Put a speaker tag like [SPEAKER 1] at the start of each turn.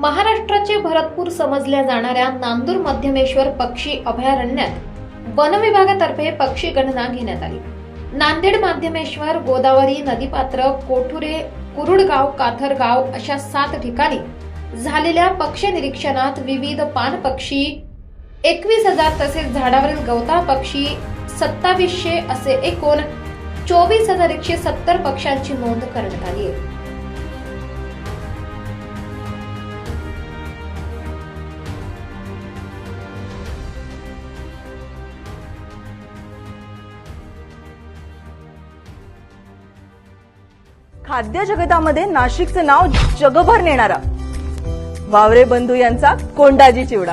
[SPEAKER 1] महाराष्ट्राचे भरतपूर समजल्या जाणाऱ्या नांदूर मध्यमेश्वर पक्षी अभयारण्यात वन विभागातर्फे पक्षी गणना घेण्यात आली. नांदेड माध्यमेश्वर गोदावरी नदीपात्र कोठुरे कुरुडगाव काथरगाव अशा सात ठिकाणी झालेल्या पक्षी निरीक्षणात विविध पान पक्षी एकवीस हजार तसेच झाडावरील गवताळ पक्षी सत्तावीसशे असे एकूण चोवीस हजार एकशे सत्तर पक्ष्यांची नोंद करण्यात आली आहे.
[SPEAKER 2] खाद्य जगतामध्ये नाशिकचं नाव जगभर नेणारा वावरे बंधू यांचा कोंडाजी चिवडा.